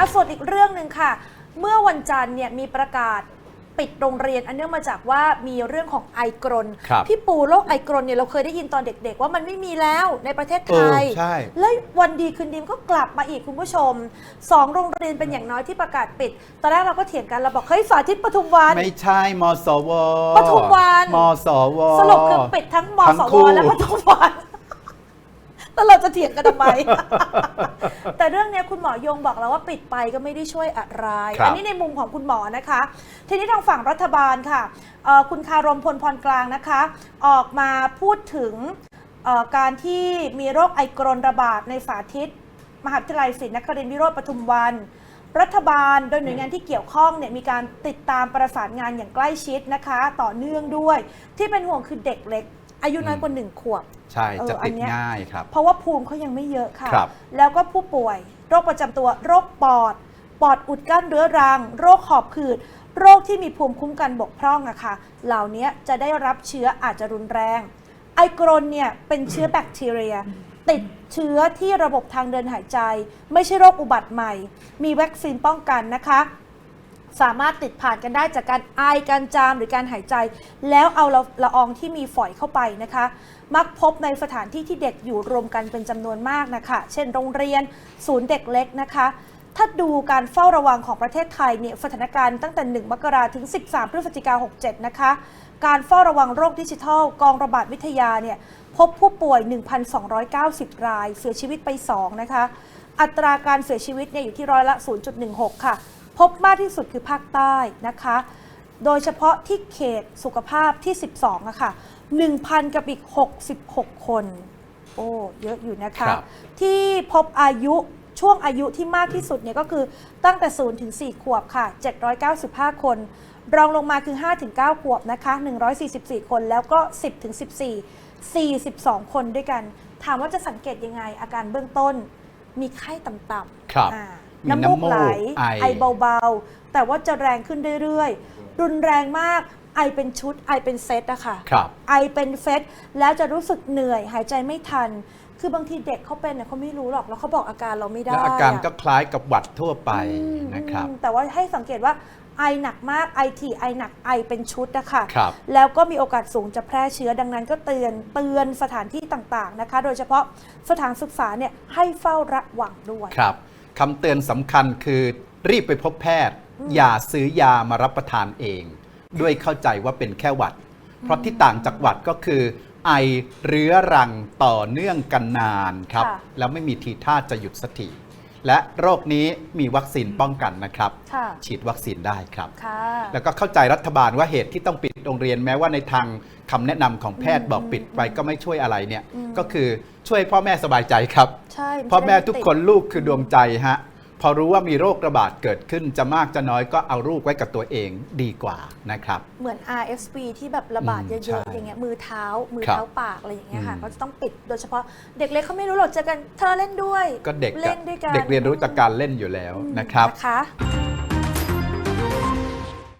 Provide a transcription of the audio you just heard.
อะส่วนอีกเรื่องหนึ่งค่ะ เมื่อวันจันทร์เนี่ยมีประกาศปิดโรงเรียนอันเนื่องมาจากว่ามีเรื่องของไอกรน ครับพี่ปูโรคไอกรนเนี่ยเราเคยได้ยินตอนเด็ก ๆ ว่ามันไม่มีแล้วในประเทศไทย เออใช่ แล้ววันดีคืนดีมนก็กลับมาอีกคุณผู้ชมสองโรงเรียนเป็นอย่างน้อยที่ประกาศปิด ตอนแรกเราก็เถียงกันเราบอกเฮ้ยสาธิตปทุมวัน ไม่ใช่มสวปทุมวัน มสว สรุปคือปิดทั้งมทั้งสคู่วและปทุมวัน แล้วเราจะเถียงกันทำไม แต่เรื่องเนี้ยคุณหมอยงบอกแล้วว่าปิดไปก็ไม่ได้ช่วยอะไร ครับ อันี้ในมุมของคุณหมอนะคะ ทีนี้ทางฝั่งรัฐบาลค่ะเอ่อคุณคารมพลพรกลางนะคะ ออกมาพูดถึงเอ่อการที่มีโรคไอกรนระบาดในสาธิต มหาวิทยาลัยศรีนครินทร์วิโรธปทุมวัน รัฐบาลโดยหน่วยงานที่เกี่ยวข้องเนี่ยมีการติดตามประสานงานอย่างใกล้ชิดนะคะ ต่อเนื่องด้วย ที่เป็นห่วงคือเด็กเล็ก อายุน้อยกว่าหนึ่งขวบ ใช่เออจะอัตินดเนี้ยง่ายครับ เพราะว่าภูมิเขายังไม่เยอะค่ะครับแล้วก็ผู้ป่วย โรคประจำตัว โรคปอด ปอดอุดกั้นเรื้อรัง โรคหอบหืด โรคที่มีภูมิคุ้มกันบกพร่องอะค่ะ เหล่านี้จะได้รับเชื้ออาจจะรุนแรง ไอกรนเนี่ยเป็นเชื้อแบคทีเรีย ติดเชื้อที่ระบบทางเดินหายใจ ไม่ใช่โรคอุบัติใหม่ มีวัคซีนป้องกันนะคะ สามารถติดผ่านกันได้จากการไอการจามหรือการหายใจ แล้วเอาละละอองที่มีฝอยเข้าไปนะคะ มักพบในสถานที่ที่เด็กอยู่รวมกันเป็นจำนวนมากนะคะ เช่นโรงเรียน ศูนย์เด็กเล็กนะคะ ถ้าดูการเฝ้าระวังของประเทศไทยเนี่ยสถานการณ์ตั้งแต่ 1 มกราถึง 13 พฤศจิกา67 นะคะ การเฝ้าระวังโรคดิจิทัล กองระบาดวิทยาเนี่ยพบผู้ป่วย 1,290 ราย เสียชีวิตไป 2 นะคะ อัตราการเสียชีวิตเนี่ยอยู่ที่ร้อยละ 0.16 ค่ะ พบมากที่สุดคือภาคใต้นะคะ โดยเฉพาะที่เขตสุขภาพที่ 12อะค่ะ1,000 กับอีก 66 คน โอ้ เยอะอยู่นะคะครับที่พบอายุช่วงอายุที่มากที่สุดเนี่ยก็คือตั้งแต่ 0 ถึง 4 ขวบค่ะ 795 คน รองลงมาคือ 5 ถึง 9 ขวบนะคะ 144 คน แล้วก็ 10 ถึง 14 42 คนด้วยกัน ถามว่าจะสังเกตยังไงอาการเบื้องต้น มีไข้ต่ำๆครับอ่ามี น้ำมูกไหลน้ำมูกไอไอเบาๆ แต่ว่าจะแรงขึ้นเรื่อยๆ รุนแรงมากไอเป็นชุดไอเป็นเซตอะค่ะครับไอเป็นเซตแล้วจะรู้สึกเหนื่อยหายใจไม่ทัน คือบางทีเด็กเขาเป็นเนี่ยเขาไม่รู้หรอกแล้วเขาบอกอาการเราไม่ได้และอาการอะก็คล้ายกับหวัดทั่วไปอืมนะครับอืมแต่ว่าให้สังเกตว่าไอหนักมากไอทีไอหนักไอเป็นชุดนะคะครับแล้วก็มีโอกาสสูงจะแพร่เชื้อดังนั้นก็เตือนเตือนสถานที่ต่างๆนะคะ โดยเฉพาะสถานศึกษาเนี่ยให้เฝ้าระวังด้วยครับ คำเตือนสำคัญคือรีบไปพบแพทย์ อย่าซื้อยามารับประทานเอง ด้วยเข้าใจว่าเป็นแค่หวัด เพราะที่ต่างจากหวัดก็คือ ไอเรื้อรังต่อเนื่องกันนานครับ ค่ะ แล้วไม่มีทีท่าจะหยุดสักทีและโรคนี้มีวัคซีนป้องกันนะครับ ค่ะ ฉีดวัคซีนได้ครับ ค่ะ แล้วก็เข้าใจรัฐบาลว่าเหตุที่ต้องปิดโรงเรียนแม้ว่าในทาง คำแนะนำของแพทย์บอกปิดไปก็ไม่ช่วยอะไรเนี่ยอืมก็คือช่วยพ่อแม่สบายใจครับใช่นพ่อแม่จะได้ทุกคนลูกคือดวงใจฮะพอรู้ว่ามีโรคระบาดเกิดขึ้นจะมากจะน้อยก็เอาลูกไว้กับตัวเองดีกว่านะครับ เหมือน RSV ที่แบบระบาดอืมเยใช่อะๆอย่างเงี้ยมือเท้ามือครับเท้าปากอะไรอย่างเงี้ยค่ะอืมก็จะต้องปิดโดยเฉพาะเด็กเล็กเขาไม่รู้หรอกเจอกันเธอเล่นด้วย ก็เด็กอะเล่นด้วยกันเด็กเรียนรู้จากการเล่นอยู่แล้วนะครับนะคะ